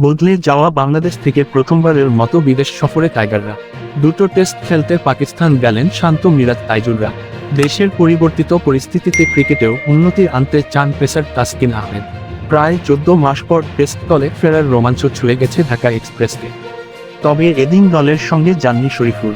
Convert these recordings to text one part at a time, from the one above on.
বদলে যাওয়া বাংলাদেশ থেকে প্রথমবারের মতো বিদেশ সফরে টাইগাররা। দুটো টেস্ট খেলতে পাকিস্তান গেলেন শান্ত মিরাজ তাইজুলরা। দেশের পরিবর্তিত পরিস্থিতিতে ক্রিকেটেও উন্নতি আনতে চান পেসার তাসকিন আহমেদ। প্রায় চোদ্দ মাস পর টেস্ট দলে ফেরার রোমাঞ্চ ছুঁয়ে গেছে ঢাকা এক্সপ্রেসকে। তবে এদিন দলের সঙ্গে যাননি শরীফুল।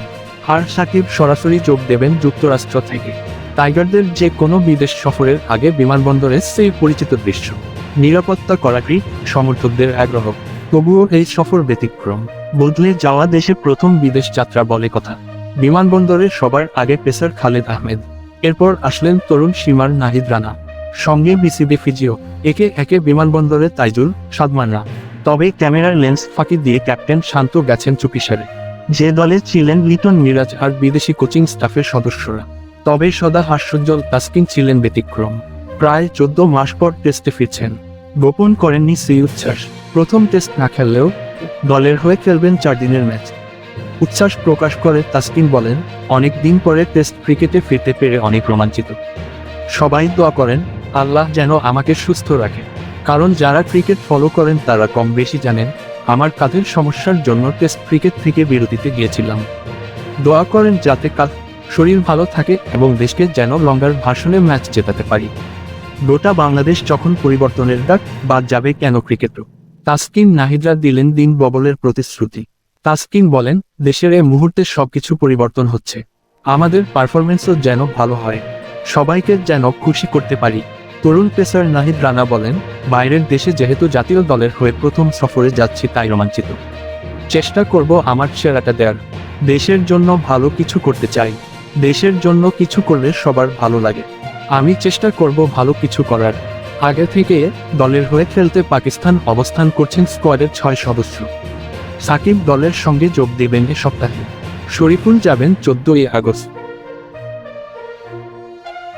আর সাকিব সরাসরি যোগ দেবেন যুক্তরাষ্ট্র থেকে। টাইগারদের যে কোনো বিদেশ সফরের আগে বিমানবন্দরে সেই পরিচিত দৃশ্য। নিরাপত্তা কড়াকড়ি সমর্থকদের আগ্রহ। তবুও এই সফর ব্যতিক্রম। বদলে যাওয়া দেশে প্রথম বিদেশ যাত্রা বলে কথা। বিমানবন্দরে সবার আগে পেসার খালেদ আহমেদ। এরপর আসলেন তরুণ সীমার নাহিদ রানা। সঙ্গে বিসিবি ফিজিও, একে একে বিমানবন্দরে তাইজুল সাদমানরা তবে ক্যামেরার লেন্স ফাঁকি দিয়ে ক্যাপ্টেন শান্ত গেছেন চুপিসারে। যে দলে ছিলেন লিটন মিরাজ আর বিদেশি কোচিং স্টাফের সদস্যরা। তবে সদা হাস্যোজ্জ্বল তাসকিন ছিলেন ব্যতিক্রম। প্রায় চোদ্দ মাস পর টেস্টে ফিরছেন। গোপন করেননি সেই উচ্ছ্বাস প্রথম টেস্ট না খেললেও দলের হয়ে খেলবেন চার দিনের ম্যাচ। উচ্ছ্বাস প্রকাশ করে তাসকিন বলেন, অনেক দিন পরে টেস্ট ক্রিকেটে ফিরতে পেরে অনেক রোমাঞ্চিত। সবাই দোয়া করেন, আল্লাহ যেন আমাকে সুস্থ রাখে। কারণ যারা ক্রিকেট ফলো করেন তারা কম বেশি জানেন, আমার কাঁধের সমস্যার জন্য টেস্ট ক্রিকেট থেকে বিরতিতে গিয়েছিলাম। দোয়া করেন যাতে কাল শরীর ভালো থাকে এবং দেশকে যেন লঙ্গার ভাষণে ম্যাচ জেতাতে পারি। গোটা বাংলাদেশ যখন পরিবর্তনের ডাক বাদ যাবে কেন ক্রিকেটও? তাসকিন নাহিদরা দিলেন দিন ববলের প্রতিশ্রুতি। তাসকিন বলেন, দেশের এ মুহূর্তে সবকিছু পরিবর্তন হচ্ছে। আমাদের পারফরমেন্সও যেন ভালো হয়। সবাইকে যেন খুশি করতে পারি। তরুণ পেসার নাহিদ রানা বলেন, বাইরের দেশে যেহেতু জাতীয় দলের হয়ে প্রথম সফরে যাচ্ছি তাই রোমাঞ্চিত। চেষ্টা করব আমার সেরাটা দেয়ার। দেশের জন্য ভালো কিছু করতে চাই। দেশের জন্য কিছু করলে সবার ভালো লাগে। আমি চেষ্টা করব ভালো কিছু করার। আগে থেকে দলের হয়ে খেলতে পাকিস্তান অবস্থান করছেন স্কোয়াডের ছয় সদস্য। সাকিব দলের সঙ্গে যোগ দেবেন এ সপ্তাহে। শরীফুল যাবেন চোদ্দই আগস্ট।